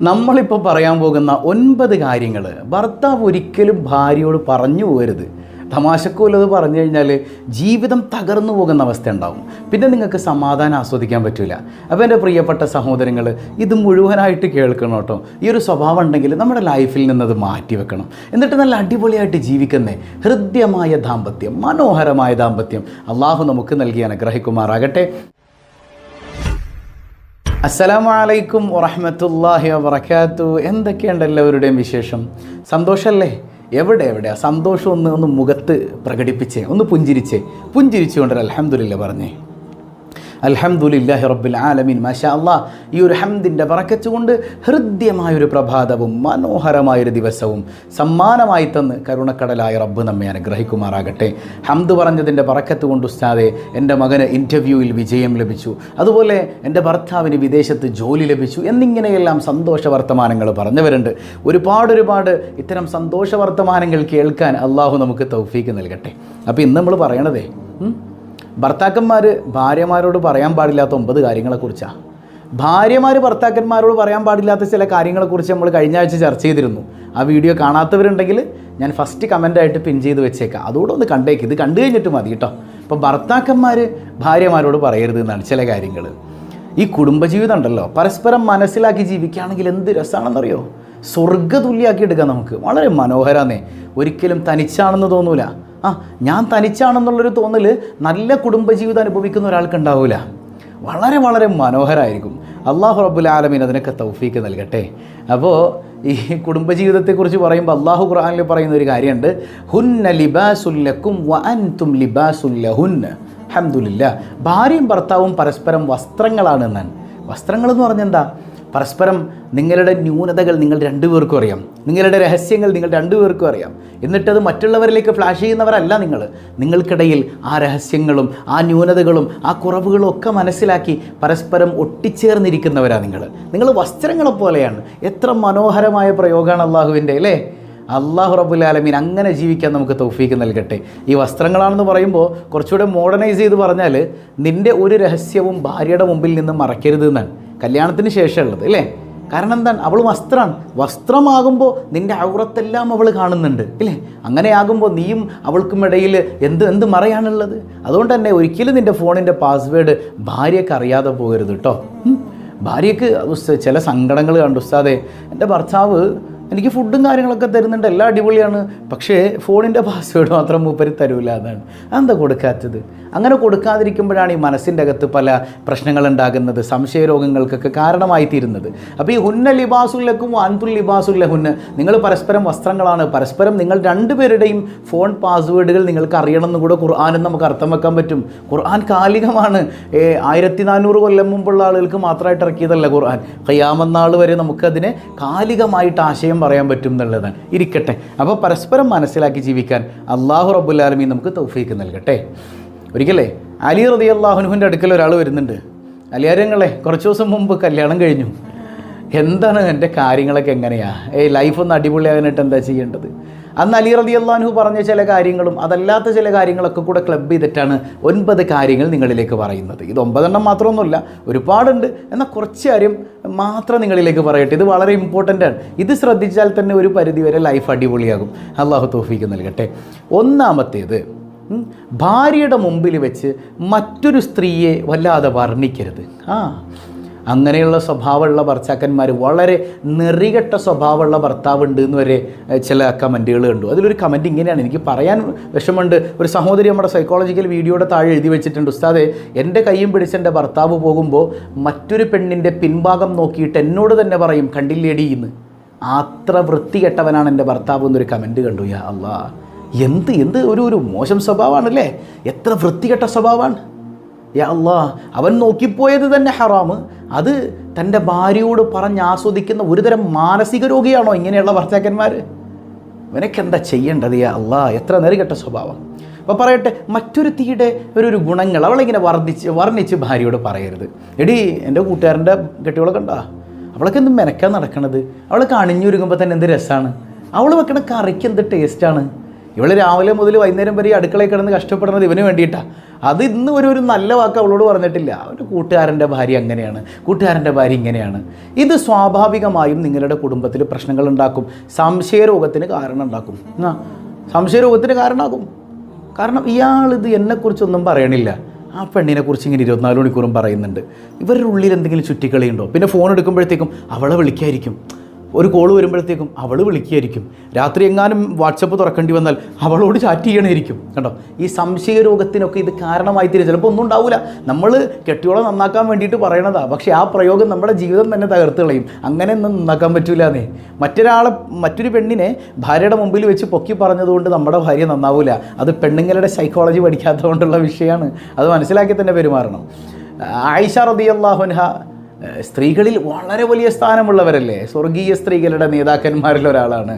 നമ്മളിപ്പോൾ പറയാൻ പോകുന്ന ഒൻപത് കാര്യങ്ങൾ ഭർത്താവ് ഒരിക്കലും ഭാര്യയോട് പറഞ്ഞു പോകരുത്. തമാശക്കോലത് പറഞ്ഞു കഴിഞ്ഞാൽ ജീവിതം തകർന്നു പോകുന്ന അവസ്ഥ ഉണ്ടാവും. പിന്നെ നിങ്ങൾക്ക് സമാധാനം ആസ്വദിക്കാൻ പറ്റില്ല അപ്പോൾ എന്റെ പ്രിയപ്പെട്ട സഹോദരങ്ങൾ ഇത് മുഴുവനായിട്ട് കേൾക്കണം കേട്ടോ. ഈ ഒരു സ്വഭാവം ഉണ്ടെങ്കിൽ നമ്മുടെ ലൈഫിൽ നിന്നത് മാറ്റി വെക്കണം. എന്നിട്ട് നല്ല അടിപൊളിയായിട്ട് ജീവിക്കുന്നേ. ഹൃദ്യമായ ദാമ്പത്യം മനോഹരമായ ദാമ്പത്യം. അള്ളാഹു നമുക്ക് നൽകി അനുഗ്രഹിക്കുമാറാകട്ടെ. അസ്സലാമു അലൈക്കും വറഹമത്തല്ലാഹി വബർക്കാത്തു എന്തൊക്കെയുണ്ട് എല്ലാവരുടെയും വിശേഷം? സന്തോഷമല്ലേ എവിടെ എവിടെയാ സന്തോഷം ഒന്ന് ഒന്ന് മുഖത്ത് പ്രകടിപ്പിച്ചേ ഒന്ന് പുഞ്ചിരിച്ചേ. പുഞ്ചിരിച്ചുകൊണ്ട് അലഹമുല്ല പറഞ്ഞേ. അൽഹംദുലില്ലാഹി റബ്ബിൽ ആലമീൻ. മാഷാ അള്ളാഹ് ഈ ഒരു ഹംദിന്റെ പറക്കച്ചുകൊണ്ട് ഹൃദ്യമായൊരു പ്രഭാതവും മനോഹരമായൊരു ദിവസവും സമ്മാനമായി തന്ന് കരുണക്കടലായ റബ്ബ് നമ്മെ അനുഗ്രഹിക്കുമാറാകട്ടെ. ഹംദ് പറഞ്ഞതിന്റെ പറക്കത്ത് കൊണ്ട് ഉസ്താദെ എന്റെ മകന് ഇന്റർവ്യൂവിൽ വിജയം ലഭിച്ചു. അതുപോലെ എന്റെ ഭർത്താവിന് വിദേശത്ത് ജോലി ലഭിച്ചു എന്നിങ്ങനെയെല്ലാം സന്തോഷ വർത്തമാനങ്ങൾ പറഞ്ഞവരുണ്ട്. ഒരുപാട് ഒരുപാട് ഇത്തരം സന്തോഷ വർത്തമാനങ്ങൾ കേൾക്കാൻ അള്ളാഹു നമുക്ക് തൗഫീക്ക് നൽകട്ടെ. അപ്പോൾ ഇന്ന് നമ്മൾ പറയണതേ? ഭർത്താക്കന്മാർ ഭാര്യമാരോട് പറയാൻ പാടില്ലാത്ത ഒമ്പത് കാര്യങ്ങളെക്കുറിച്ചാണ് ഭാര്യമാർ ഭർത്താക്കന്മാരോട് പറയാൻ പാടില്ലാത്ത ചില കാര്യങ്ങളെക്കുറിച്ച് നമ്മൾ കഴിഞ്ഞ ആഴ്ച ചർച്ച ചെയ്തിരുന്നു. ആ വീഡിയോ കാണാത്തവരുണ്ടെങ്കിൽ ഞാൻ ഫസ്റ്റ് കമന്റായിട്ട് പിൻ ചെയ്ത് വെച്ചേക്കാം. അതുകൂടെ ഒന്ന് കണ്ടേക്ക്. ഇത് കണ്ടു കഴിഞ്ഞിട്ട് മതി കേട്ടോ. അപ്പോൾ ഭർത്താക്കന്മാർ ഭാര്യമാരോട് പറയരുത് എന്നാണ് ചില കാര്യങ്ങൾ ഈ കുടുംബജീവിതം ഉണ്ടല്ലോ. പരസ്പരം മനസ്സിലാക്കി ജീവിക്കുകയാണെങ്കിൽ എന്ത് രസമാണെന്നറിയോ സ്വർഗതുല്യാക്കി എടുക്കാം നമുക്ക്. വളരെ മനോഹരാന്നേ. ഒരിക്കലും തനിച്ചാണെന്ന് തോന്നൂല. ആ ഞാൻ തനിച്ചാണെന്നുള്ളൊരു തോന്നൽ നല്ല കുടുംബജീവിതം അനുഭവിക്കുന്ന ഒരാൾക്ക് ഉണ്ടാവില്ല വളരെ വളരെ മനോഹരമായിരിക്കും അള്ളാഹു റബ്ബുൽ ആലമീൻ അതിനൊക്കെ തൗഫീക്ക് നൽകട്ടെ. അപ്പോൾ ഈ കുടുംബജീവിതത്തെക്കുറിച്ച് പറയുമ്പോൾ അള്ളാഹു ഖുർആനിൽ പറയുന്ന ഒരു കാര്യമുണ്ട് ഹുന്ന ലിബാസുല്ലക്കും വ അൻതും ലിബാസുല്ലഹുന്ന അഹമ്മദില്ല ഭാര്യയും ഭർത്താവും പരസ്പരം വസ്ത്രങ്ങളാണ് എന്നാണ് വസ്ത്രങ്ങൾ എന്ന് പറഞ്ഞാൽ എന്താ പരസ്പരം നിങ്ങളുടെ ന്യൂനതകൾ നിങ്ങൾ രണ്ടുപേർക്കും അറിയാം. നിങ്ങളുടെ രഹസ്യങ്ങൾ നിങ്ങൾ രണ്ടുപേർക്കും അറിയാം. എന്നിട്ടത് മറ്റുള്ളവരിലേക്ക് ഫ്ലാഷ് ചെയ്യുന്നവരല്ല നിങ്ങൾ. നിങ്ങൾക്കിടയിൽ ആ രഹസ്യങ്ങളും ആ ന്യൂനതകളും ആ കുറവുകളും ഒക്കെ മനസ്സിലാക്കി പരസ്പരം ഒട്ടിച്ചേർന്നിരിക്കുന്നവരാണ് നിങ്ങൾ. നിങ്ങൾ വസ്ത്രങ്ങളെ പോലെയാണ്. എത്ര മനോഹരമായ പ്രയോഗമാണ് അള്ളാഹുവിന്റെ അല്ലേ? അള്ളാഹു റബുലാലമീൻ അങ്ങനെ ജീവിക്കാൻ നമുക്ക് തൗഫീക്ക് നൽകട്ടെ. ഈ വസ്ത്രങ്ങളാണെന്ന് പറയുമ്പോൾ കുറച്ചുകൂടെ മോഡേണൈസ് ചെയ്ത് പറഞ്ഞാൽ നിന്റെ ഒരു രഹസ്യവും ഭാര്യയുടെ മുമ്പിൽ നിന്ന് മറക്കരുത് എന്നാണ്. കല്യാണത്തിന് ശേഷമുള്ളത് അല്ലേ? കാരണം എന്താണ്? അവൾ വസ്ത്രമാണ് വസ്ത്രമാകുമ്പോൾ നിന്റെ ഔറത്തെല്ലാം അവൾ കാണുന്നുണ്ട് ഇല്ലേ അങ്ങനെയാകുമ്പോൾ നീയും അവൾക്കും ഇടയിൽ എന്ത് എന്ത് മറയാണുള്ളത്? അതുകൊണ്ട് തന്നെ ഒരിക്കലും നിന്റെ ഫോണിന്റെ പാസ്വേഡ് ഭാര്യയ്ക്ക് അറിയാതെ പോകരുത് കേട്ടോ. ഭാര്യയ്ക്ക് ചില സങ്കടങ്ങൾ കണ്ടു. ഉസ്താദെ എന്റെ ഭർത്താവ് എനിക്ക് ഫുഡും കാര്യങ്ങളൊക്കെ തരുന്നുണ്ട്. എല്ലാം അടിപൊളിയാണ്. പക്ഷേ ഫോണിന്റെ പാസ്വേഡ് മാത്രം മൂപ്പര് തരൂല എന്നാണ് അതെന്താ കൊടുക്കാത്തത്? അങ്ങനെ കൊടുക്കാതിരിക്കുമ്പോഴാണ് ഈ മനസ്സിന്റെ അകത്ത് പല പ്രശ്നങ്ങൾ ഉണ്ടാകുന്നത് സംശയ രോഗങ്ങൾക്കൊക്കെ കാരണമായി തീരുന്നത് അപ്പോൾ ഈ ഹുന്ന ലിബാസുല്ലക്കും അൻതുൽ ലിബാസുല്ല ഹുന്ന നിങ്ങൾ പരസ്പരം വസ്ത്രങ്ങളാണ്. പരസ്പരം നിങ്ങൾ രണ്ടുപേരുടെയും ഫോൺ പാസ്വേഡുകൾ നിങ്ങൾക്ക് അറിയണം എന്ന് കൂടെ ഖുർആാനും നമുക്ക് അർത്ഥം വെക്കാൻ പറ്റും. ഖുർആൻ കാലികമാണ്. ആയിരത്തി നാനൂറ് കൊല്ലം മുമ്പുള്ള ആളുകൾക്ക് മാത്രമായിട്ട് ഇറക്കിയതല്ല ഖുർആൻ. കയ്യാമെന്നാൾ വരെ നമുക്കതിനെ കാലികമായിട്ട് ആശയം പറയാൻ പറ്റും എന്നുള്ളതാണ്. ഇരിക്കട്ടെ. അപ്പോൾ പരസ്പരം മനസ്സിലാക്കി ജീവിക്കാൻ അള്ളാഹു റബ്ബുല്ലാലമീൻ നമുക്ക് തൗഫീക്ക് നൽകട്ടെ. ഒരിക്കലേ അലി റതി അള്ളാഹുനുഹുന്റെ അടുക്കൽ ഒരാൾ വരുന്നുണ്ട്. അലിയാരങ്ങളെ കുറച്ച് ദിവസം മുമ്പ് കല്യാണം കഴിഞ്ഞു. എന്താണ് എന്റെ കാര്യങ്ങളൊക്കെ എങ്ങനെയാണ് ഏയ് ലൈഫ് ഒന്ന് അടിപൊളിയാകാനായിട്ട് എന്താ ചെയ്യേണ്ടത്? അന്ന് അലി റതി അള്ളാഹു പറഞ്ഞ ചില കാര്യങ്ങളും അതല്ലാത്ത ചില കാര്യങ്ങളൊക്കെ കൂടെ ക്ലബ് ചെയ്തിട്ടാണ് ഒൻപത് കാര്യങ്ങൾ നിങ്ങളിലേക്ക് പറയുന്നത്. ഇത് ഒമ്പതെണ്ണം മാത്രമൊന്നുമില്ല ഒരുപാടുണ്ട്. എന്നാൽ കുറച്ച് കാര്യം മാത്രം നിങ്ങളിലേക്ക് പറയട്ടെ. ഇത് വളരെ ഇമ്പോർട്ടന്റ് ആണ്. ഇത് ശ്രദ്ധിച്ചാൽ തന്നെ ഒരു പരിധിവരെ ലൈഫ് അടിപൊളിയാകും. അള്ളാഹു തോഫിക്ക് നൽകട്ടെ. ഒന്നാമത്തേത് ഭാര്യയുടെ മുമ്പിൽ വെച്ച് മറ്റൊരു സ്ത്രീയെ വല്ലാതെ വർണിക്കരുത്. ആ അങ്ങനെയുള്ള സ്വഭാവമുള്ള ഭർത്താക്കന്മാർ വളരെ നെറികെട്ട സ്വഭാവമുള്ള ഭർത്താവുണ്ട് എന്ന് വരെ ചില കമന്റുകൾ കണ്ടു. അതിലൊരു കമന്റ് ഇങ്ങനെയാണ്. എനിക്ക് പറയാൻ വിഷമമുണ്ട്. ഒരു സഹോദരി നമ്മുടെ സൈക്കോളജിക്കൽ വീഡിയോയുടെ താഴെ എഴുതി വെച്ചിട്ടുണ്ട്. ഉസ്താദെ എന്റെ കയ്യും പിടിച്ച് എന്റെ ഭർത്താവ് പോകുമ്പോൾ മറ്റൊരു പെണ്ണിന്റെ പിൻഭാഗം നോക്കിയിട്ട് എന്നോട് തന്നെ പറയും കണ്ടില്ലേടി എന്ന് അത്ര വൃത്തികെട്ടവനാണ് എന്റെ ഭർത്താവ് എന്നൊരു കമന്റ് കണ്ടു. യാ അള്ളാ. എന്ത് എന്ത് ഒരു ഒരു മോശം സ്വഭാവമാണല്ലേ? എത്ര വൃത്തികെട്ട സ്വഭാവമാണ്. യാ അള്ളാ അവൻ നോക്കിപ്പോയത് തന്നെ ഹറാമ്. അത് തന്റെ ഭാര്യയോട് പറഞ്ഞ് ആസ്വദിക്കുന്ന ഒരുതരം മാനസിക രോഗിയാണോ ഇങ്ങനെയുള്ള ഭർത്താക്കന്മാർ? ഇവനൊക്കെ എന്താ ചെയ്യേണ്ടത് യാ അള്ളാ എത്ര നെറുകെട്ട സ്വഭാവം. അപ്പോൾ പറയട്ടെ മറ്റൊരു തീയുടെ ഒരു ഒരു ഗുണങ്ങൾ അവളിങ്ങനെ വർദ്ധിച്ച് വർണിച്ച് ഭാര്യയോട് പറയരുത്. എടി എന്റെ കൂട്ടുകാരന്റെ കെട്ടികളൊക്കെ ഉണ്ടാ? അവളൊക്കെ എന്ത് മെനക്കാൻ നടക്കണത്? അവളൊക്കെ അണിഞ്ഞൊരുങ്ങുമ്പോൾ തന്നെ എന്ത് രസമാണ് അവൾ വെക്കണ കറിക്ക് എന്ത് ടേസ്റ്റാണ് ഇവൾ രാവിലെ മുതൽ വൈകുന്നേരം വരെ അടുക്കളയിൽ കിടന്ന് കഷ്ടപ്പെടുന്നത് ഇവന് വേണ്ടിയിട്ടാണ് അത് ഇന്ന് ഒരു ഒരു നല്ല വാക്ക് അവളോട് പറഞ്ഞിട്ടില്ല. അവന്റെ കൂട്ടുകാരന്റെ ഭാര്യ അങ്ങനെയാണ്. കൂട്ടുകാരന്റെ ഭാര്യ ഇങ്ങനെയാണ്. ഇത് സ്വാഭാവികമായും നിങ്ങളുടെ കുടുംബത്തിൽ പ്രശ്നങ്ങൾ ഉണ്ടാക്കും. സംശയരോഗത്തിന് കാരണം ഉണ്ടാക്കും എന്നാ സംശയരോഗത്തിന് കാരണമാകും. കാരണം ഇയാൾ ഇത് എന്നെക്കുറിച്ചൊന്നും പറയണില്ല. ആ പെണ്ണിനെ കുറിച്ച് ഇങ്ങനെ ഇരുപത്തിനാല് മണിക്കൂറും പറയുന്നുണ്ട്. ഇവരുടെ ഉള്ളിൽ എന്തെങ്കിലും ചുറ്റിക്കളിയുണ്ടോ? പിന്നെ ഫോൺ എടുക്കുമ്പോഴത്തേക്കും അവളെ വിളിക്കായിരിക്കും. ഒരു കോൾ വരുമ്പോഴത്തേക്കും അവൾ വിളിക്കുകയായിരിക്കും. രാത്രി എങ്ങാനും വാട്സപ്പ് തുറക്കേണ്ടി വന്നാൽ അവളോട് ചാറ്റ് ചെയ്യണമായിരിക്കും കണ്ടോ? ഈ സംശയ രോഗത്തിനൊക്കെ ഇത് കാരണമായി തീരും. ചിലപ്പോൾ ഒന്നും ഉണ്ടാവില്ല നമ്മൾ കെട്ടിയോളം നന്നാക്കാൻ വേണ്ടിയിട്ട് പറയണതാണ് പക്ഷേ ആ പ്രയോഗം നമ്മുടെ ജീവിതം തന്നെ തകർത്ത് കളയും. അങ്ങനെ ഒന്നും നന്നാക്കാൻ പറ്റില്ല എന്നേ മറ്റൊരാളെ മറ്റൊരു പെണ്ണിനെ ഭാര്യയുടെ മുമ്പിൽ വെച്ച് പൊക്കി പറഞ്ഞതുകൊണ്ട് നമ്മുടെ ഭാര്യ നന്നാവില്ല അത് പെണ്ണുങ്ങളുടെ സൈക്കോളജി പഠിക്കാത്തതുകൊണ്ടുള്ള വിഷയമാണ്. അത് മനസ്സിലാക്കി തന്നെ പെരുമാറണം. ആയിഷ റദിയല്ലാഹുൻഹ ഏഹ് സ്ത്രീകളിൽ വളരെ വലിയ സ്ഥാനമുള്ളവരല്ലേ? സ്വർഗീയ സ്ത്രീകളുടെ നേതാക്കന്മാരിൽ ഒരാളാണ്.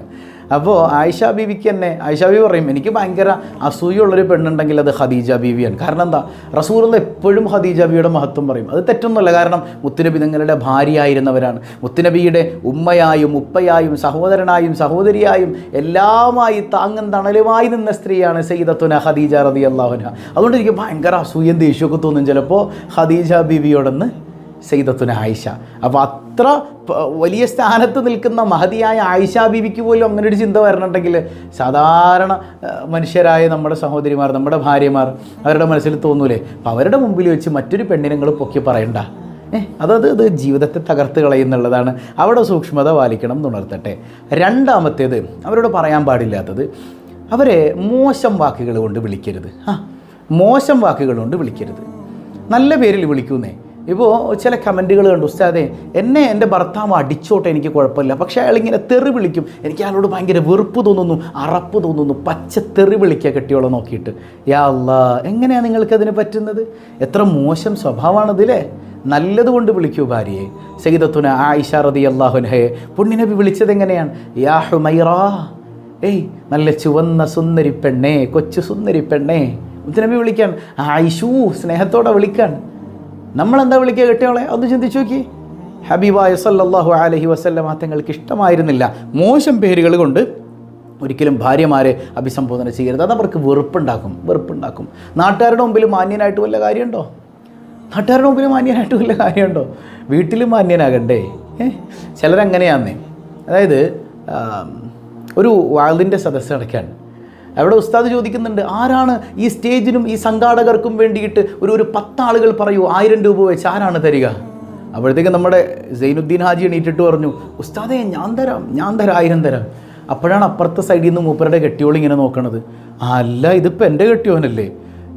അപ്പോൾ ആയിഷ ബീവിക്ക് തന്നെ ആയിഷ ബീവി പറയും എനിക്ക് ഭയങ്കര അസൂയുള്ളൊരു പെണ്ണുണ്ടെങ്കിൽ അത് ഖദീജ ബീവിയാണ്. കാരണം എന്താ? റസൂലുള്ള എപ്പോഴും ഖദീജ ബീവിയുടെ മഹത്വം പറയും. അത് തെറ്റൊന്നുമല്ല കാരണം മുത്തുനബി നിങ്ങളുടെ ഭാര്യയായിരുന്നവരാണ്. മുത്തുനബിയുടെ ഉമ്മയായും ഉപ്പയായും സഹോദരനായും സഹോദരിയായും എല്ലാമായി താങ്ങും തണലുമായി നിന്ന സ്ത്രീയാണ് സയ്യിദത്തുന ഖദീജ റതി അള്ളാഹുന അതുകൊണ്ട് എനിക്ക് ഭയങ്കര അസൂയം ദേഷ്യമൊക്കെ തോന്നും ചിലപ്പോൾ ഖദീജ ബീവിയോടൊന്ന് സെയ്ദത്തുന ആയിഷ. അപ്പോൾ അത്ര വലിയ സ്ഥാനത്ത് നിൽക്കുന്ന മഹതിയായ ആയിഷ ബീവിക്ക് പോലും അങ്ങനെ ഒരു ചിന്ത വരണുണ്ടെങ്കിൽ സാധാരണ മനുഷ്യരായ നമ്മുടെ സഹോദരിമാർ നമ്മുടെ ഭാര്യമാർ അവരുടെ മനസ്സിൽ തോന്നൂലേ? അപ്പോൾ അവരുടെ മുമ്പിൽ വെച്ച് മറ്റൊരു പെണ്ണിനെ നിങ്ങൾ പൊക്കി പറയണ്ട. ഏഹ് അതത് ഇത് ജീവിതത്തെ തകർത്ത് കളയുന്നുള്ളതാണ്. അവിടെ സൂക്ഷ്മത പാലിക്കണം എന്നുണർത്തട്ടെ. രണ്ടാമത്തേത് അവരോട് പറയാൻ പാടില്ലാത്തത് അവരെ മോശം വാക്കുകൾ കൊണ്ട് വിളിക്കരുത്. ആ മോശം വാക്കുകൾ കൊണ്ട് വിളിക്കരുത്. നല്ല പേരിൽ വിളിക്കുന്നേ. ഇപ്പോൾ ചില കമന്റുകൾ കണ്ടു ഉസ്താദേ എന്നെ എന്റെ ഭർത്താവ് അടിച്ചോട്ടെ എനിക്ക് കുഴപ്പമില്ല. പക്ഷേ അയാളിങ്ങനെ തെറി വിളിക്കും. എനിക്ക് അയാളോട് ഭയങ്കര വെറുപ്പ് തോന്നുന്നു അറപ്പ് തോന്നുന്നു പച്ച തെറി വിളിക്കുക കെട്ടിയോളം നോക്കിയിട്ട്. യാ അല്ലാ എങ്ങനെയാണ് നിങ്ങൾക്കതിന് പറ്റുന്നത്? എത്ര മോശം സ്വഭാവമാണതില്ലേ നല്ലതുകൊണ്ട് വിളിക്കൂ ഭാര്യയെ. സഹിതത്തുന ആയിഷ റതി അള്ളാഹുനഹയെ പുണ്യനബി വിളിച്ചത് എങ്ങനെയാണ്? യാ ഹുമൈറ. ഏയ് നല്ല ചുവന്ന സുന്ദരി പെണ്ണേ കൊച്ചു സുന്ദരി പെണ്ണേ. മുത്തനബി വിളിക്കാൻ. ആയിഷൂ സ്നേഹത്തോടെ വിളിക്കാൻ. നമ്മളെന്താ വിളിക്കുക കെട്ടിയോളെ? ഒന്ന് ചിന്തിച്ചു നോക്കി. ഹബീബായ സല്ലല്ലാഹു അലൈഹി വസല്ലമ തങ്ങൾക്ക് ഇഷ്ടമായിരുന്നില്ല. മോശം പേരുകൾ കൊണ്ട് ഒരിക്കലും ഭാര്യമാരെ അഭിസംബോധന ചെയ്യരുത്. അത് അവർക്ക് വെറുപ്പുണ്ടാക്കും വെറുപ്പുണ്ടാക്കും. നാട്ടുകാരുടെ മുമ്പിൽ മാന്യനായിട്ട് വല്ല കാര്യമുണ്ടോ? നാട്ടുകാരുടെ മുമ്പിൽ മാന്യനായിട്ട് വല്ല കാര്യമുണ്ടോ? വീട്ടിലും മാന്യനാകണ്ടേ? ചിലരങ്ങനെയാന്നേ. അതായത് ഒരു വാളിന്റെ സദസ്സ് നടക്കുകയാണ് അവിടെ ഉസ്താദ് ചോദിക്കുന്നുണ്ട് ആരാണ് ഈ സ്റ്റേജിനും ഈ സംഘാടകർക്കും വേണ്ടിയിട്ട് ഒരു ഒരു പത്താളുകൾ പറയൂ ആയിരം രൂപ വെച്ച് ആരാണ് തരിക? അപ്പോഴത്തേക്ക് നമ്മുടെ സൈനുദ്ദീൻ ഹാജി എണീറ്റിട്ട് പറഞ്ഞു ഉസ്താദേ ഞാൻ തരാം ഞാൻ തരാം ആയിരം തരാം. അപ്പോഴാണ് അപ്പുറത്തെ സൈഡിൽ നിന്ന് മൂപ്പരുടെ കെട്ടിയോൾ ഇങ്ങനെ നോക്കണത്. അല്ല ഇതിപ്പോൾ എന്റെ കെട്ടിയോനല്ലേ?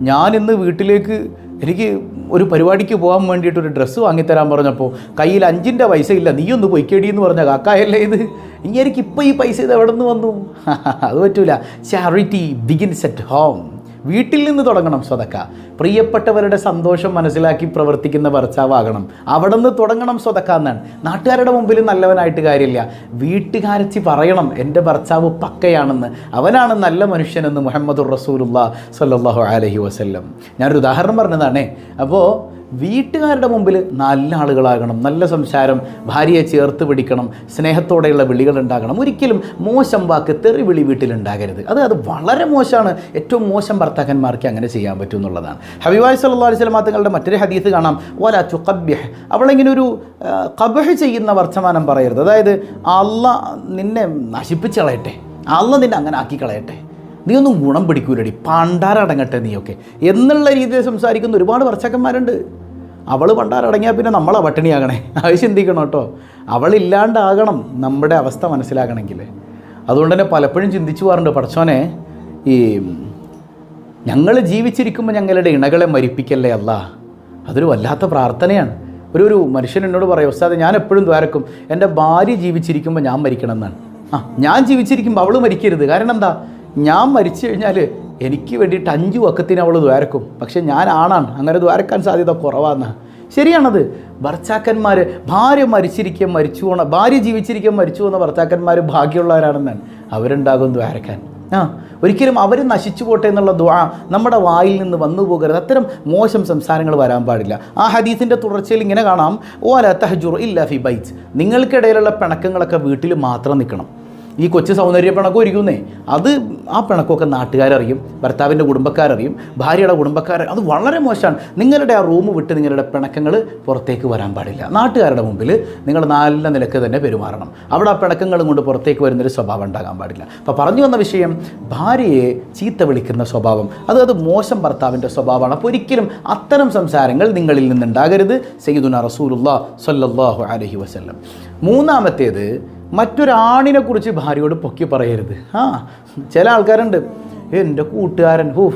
ഞാൻ ഇന്ന് വീട്ടിലേക്ക് എനിക്ക് ഒരു പരിപാടിക്ക് പോകാൻ വേണ്ടിയിട്ട് ഒരു ഡ്രസ്സ് വാങ്ങിത്തരാൻ പറഞ്ഞപ്പോൾ കയ്യിൽ അഞ്ചിന്റെ പൈസ ഇല്ല നീ ഒന്ന് പൊയ്ക്കേടി എന്ന് പറഞ്ഞ കാക്കായല്ലേ ഇത്? ഇനി എനിക്ക് ഇപ്പോൾ ഈ പൈസ ഇത് എവിടെ നിന്ന് വന്നു? അത് പറ്റൂല. ചാരിറ്റി ബിഗിൻസ് അറ്റ് ഹോം വീട്ടിൽ നിന്ന് തുടങ്ങണം സ്വതക്ക. പ്രിയപ്പെട്ടവരുടെ സന്തോഷം മനസ്സിലാക്കി പ്രവർത്തിക്കുന്ന ഭർത്താവാകണം. അവിടെ നിന്ന് തുടങ്ങണം സ്വതക്ക എന്നാണ്. നാട്ടുകാരുടെ മുമ്പിൽ നല്ലവനായിട്ട് കാര്യമില്ല. വീട്ടുകാരച്ചി പറയണം എന്റെ ഭർത്താവ് പക്കയാണെന്ന്. അവനാണ് നല്ല മനുഷ്യനെന്ന് മുഹമ്മദുർ റസൂലുള്ള സല്ലാഹു അലഹി വസ്ല്ലം. ഞാനൊരു ഉദാഹരണം പറഞ്ഞതാണേ. അപ്പോൾ വീട്ടുകാരുടെ മുമ്പിൽ നല്ല ആളുകളാകണം നല്ല സംസാരം ഭാര്യയെ ചേർത്ത് പിടിക്കണം സ്നേഹത്തോടെയുള്ള വിളികൾ ഉണ്ടാകണം. ഒരിക്കലും മോശം വാക്ക് തെറി വിളി വീട്ടിലുണ്ടാകരുത് അത് അത് വളരെ മോശമാണ്. ഏറ്റവും മോശം ഭർത്താക്കന്മാർക്ക് അങ്ങനെ ചെയ്യാൻ പറ്റും എന്നുള്ളതാണ്. ഹബിബായ് സല്ലാ അലൈഹി സ്വലമാ തങ്ങളുടെ മറ്റൊരു ഹദീസ് കാണാം. ഓല ചുക്കബ്യഹ് അവളിങ്ങനെ ഒരു കബഹ് ചെയ്യുന്ന വർത്തമാനം പറയരുത്. അതായത് അല്ല നിന്നെ നശിപ്പിച്ച് കളയട്ടെ. അല്ല നിന്നെ അങ്ങനെ ആക്കി കളയട്ടെ. നീ ഒന്നും ഗുണം പിടിക്കൂലടി. പണ്ടാരടങ്ങട്ടെ നീയൊക്കെ. എന്നുള്ള രീതിയിൽ സംസാരിക്കുന്ന ഒരുപാട് ഭർത്താക്കന്മാരുണ്ട്. അവൾ പണ്ടാരടങ്ങിയാൽ പിന്നെ നമ്മളെ പട്ടിണിയാകണേ. അത് ചിന്തിക്കണം കേട്ടോ. അവളില്ലാണ്ടാകണം നമ്മുടെ അവസ്ഥ മനസ്സിലാകണമെങ്കിൽ അതുകൊണ്ട് തന്നെ പലപ്പോഴും ചിന്തിച്ചു പോകാറുണ്ട് പഠിച്ചോനെ ഈ ഞങ്ങൾ ജീവിച്ചിരിക്കുമ്പോൾ ഞങ്ങളുടെ ഇണകളെ മരിപ്പിക്കല്ലേ അല്ല? അതൊരു വല്ലാത്ത പ്രാർത്ഥനയാണ്. ഒരു ഒരു മനുഷ്യൻ എന്നോട് പറയും ഉസ്താദ് ഞാൻ എപ്പോഴും ദ്വാരക്കും എന്റെ ഭാര്യ ജീവിച്ചിരിക്കുമ്പോൾ ഞാൻ മരിക്കണം എന്നാണ് ആ ഞാൻ ജീവിച്ചിരിക്കുമ്പോൾ അവൾ മരിക്കരുത്. കാരണം എന്താ? ഞാൻ മരിച്ചു കഴിഞ്ഞാൽ എനിക്ക് വേണ്ടിയിട്ട് അഞ്ച് വക്കത്തിന് അവൾ ദ്വാരക്കും. പക്ഷെ ഞാൻ ആണാണ് അങ്ങനെ ദ്വാരക്കാൻ സാധ്യത കുറവാണ്. ശരിയാണത്. ഭർത്താക്കന്മാർ ഭാര്യ മരിച്ചിരിക്കാൻ മരിച്ചു പോണ ഭാര്യ ജീവിച്ചിരിക്കാൻ മരിച്ചു പോകുന്ന ഭർത്താക്കന്മാർ ഭാഗ്യമുള്ളവരാണെന്നാണ്. അവരുണ്ടാകും ദ്വാരക്കാൻ. ആ ഒരിക്കലും അവർ നശിച്ചു പോട്ടെ എന്നുള്ള ദ്വാ നമ്മുടെ വായിൽ നിന്ന് വന്നു പോകരുത്. അത്തരം മോശം സംസാരങ്ങൾ വരാൻ പാടില്ല. ആ ഹദീസിന്റെ തുടർച്ചയിൽ ഇങ്ങനെ കാണാം. ഓ ഓല തഹജുർ ഇല്ല ഫി ബൈറ്റ്സ് നിങ്ങൾക്കിടയിലുള്ള പിണക്കങ്ങളൊക്കെ വീട്ടിൽ മാത്രം നിൽക്കണം. ഈ കൊച്ചു സൗന്ദര്യ പിണക്കം ഒരുക്കുന്നേ അത് ആ പിണക്കമൊക്കെ നാട്ടുകാരറിയും ഭർത്താവിന്റെ കുടുംബക്കാരറിയും ഭാര്യയുടെ കുടുംബക്കാർ അത് വളരെ മോശമാണ്. നിങ്ങളുടെ ആ റൂം വിട്ട് നിങ്ങളുടെ പിണക്കങ്ങൾ പുറത്തേക്ക് വരാൻ പാടില്ല. നാട്ടുകാരുടെ മുമ്പിൽ നിങ്ങൾ നല്ല നിലയ്ക്ക് തന്നെ പെരുമാറണം. അവിടെ ആ പിണക്കങ്ങളും കൊണ്ട് പുറത്തേക്ക് വരുന്നൊരു സ്വഭാവം ഉണ്ടാകാൻ പാടില്ല. അപ്പോൾ പറഞ്ഞു വന്ന വിഷയം ഭാര്യയെ ചീത്ത വിളിക്കുന്ന സ്വഭാവം. അത് അത് മോശം ഭർത്താവിന്റെ സ്വഭാവമാണ്. അപ്പോൾ ഒരിക്കലും അത്തരം സംസാരങ്ങൾ നിങ്ങളിൽ നിന്നുണ്ടാകരുത്. സയ്യിദുന റസൂലുള്ള സല്ലല്ലാഹു അലൈഹി വസല്ലം. മൂന്നാമത്തേത് മറ്റൊരാണിനെ കുറിച്ച് ഭാര്യയോട് പൊക്കി പറയരുത്. ആ ചില ആൾക്കാരുണ്ട്. എന്റെ കൂട്ടുകാരൻ ഹൂ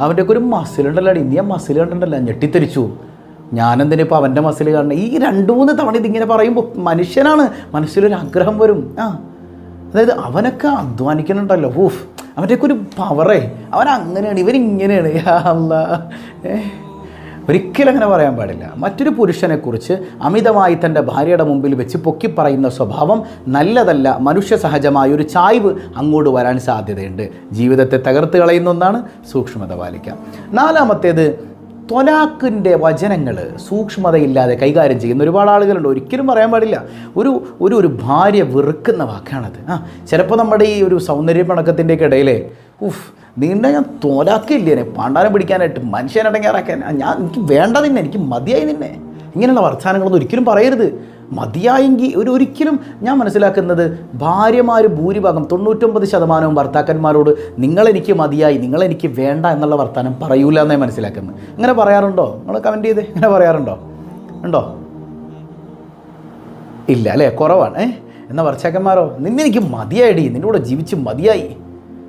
അവന്റെയൊക്കെ ഒരു മസിലുണ്ടല്ലോ ഇനി ആ മസിൽ കണ്ടിട്ടുണ്ടല്ലോ ഞെട്ടിത്തെരിച്ചു ഞാനെന്തിനാ ഇപ്പോൾ അവന്റെ മസിൽ കാണണം ഈ രണ്ട് മൂന്ന് തവണ ഇതിങ്ങനെ പറയുമ്പോൾ മനുഷ്യനാണ്. മനസ്സിലൊരു ആഗ്രഹം വരും. ആ അതായത് അവനൊക്കെ അധ്വാനിക്കുന്നുണ്ടല്ലോ. ഹൂഫ് അവന്റെയൊക്കെ ഒരു പവറേ അവൻ അങ്ങനെയാണ് ഇവരിങ്ങനെയാണ് അല്ലാ. ഏ ഒരിക്കലും അങ്ങനെ പറയാൻ പാടില്ല. മറ്റൊരു പുരുഷനെക്കുറിച്ച് അമിതമായി തന്റെ ഭാര്യയുടെ മുമ്പിൽ വെച്ച് പൊക്കി പറയുന്ന സ്വഭാവം നല്ലതല്ല മനുഷ്യ സഹജമായ ഒരു ചായ്വ് അങ്ങോട്ട് വരാൻ സാധ്യതയുണ്ട്. ജീവിതത്തെ തകർത്ത് കളയുന്ന ഒന്നാണ് സൂക്ഷ്മത പാലിക്കാം. നാലാമത്തേത് തൊലാക്കിന്റെ വചനങ്ങൾ സൂക്ഷ്മതയില്ലാതെ കൈകാര്യം ചെയ്യുന്ന ഒരുപാട് ആളുകളുണ്ട്. ഒരിക്കലും പറയാൻ പാടില്ല. ഒരു ഒരു ഒരു ഭാര്യ വെറുക്കുന്ന വാക്കാണത്. ആ ചിലപ്പോൾ നമ്മുടെ ഈ ഒരു സൗന്ദര്യ പണക്കത്തിന്റെയൊക്കെ ഇടയിലെ ഉഫ് നിന്നെ ഞാൻ തോലാക്കില്ലേ പാണ്ടാരം പിടിക്കാനായിട്ട്. മനുഷ്യനടങ്ങാറാക്കാൻ ഞാൻ എനിക്ക് വേണ്ട നിന്നെ എനിക്ക് മതിയായി നിന്നെ. ഇങ്ങനെയുള്ള വർത്തമാനങ്ങളൊന്നും ഒരിക്കലും പറയരുത്. മതിയായെങ്കിൽ ഒരു ഒരിക്കലും ഞാൻ മനസ്സിലാക്കുന്നത് ഭാര്യമാർ ഭൂരിഭാഗം തൊണ്ണൂറ്റൊമ്പത് ശതമാനവും ഭർത്താക്കന്മാരോട് നിങ്ങളെനിക്ക് മതിയായി നിങ്ങളെനിക്ക് വേണ്ട എന്നുള്ള വർത്തമാനം പറയൂല എന്നേ മനസ്സിലാക്കുന്നത്. അങ്ങനെ പറയാറുണ്ടോ? നിങ്ങൾ കമന്റ് ചെയ്ത് ഇങ്ങനെ പറയാറുണ്ടോ? ഉണ്ടോ? ഇല്ല അല്ലേ? കുറവാണ്. ഏഹ് എന്നാൽ ഭർത്താക്കന്മാരോ നിന്നെനിക്ക് മതിയായിടി. നിന്നോട് ജീവിച്ച് മതിയായി.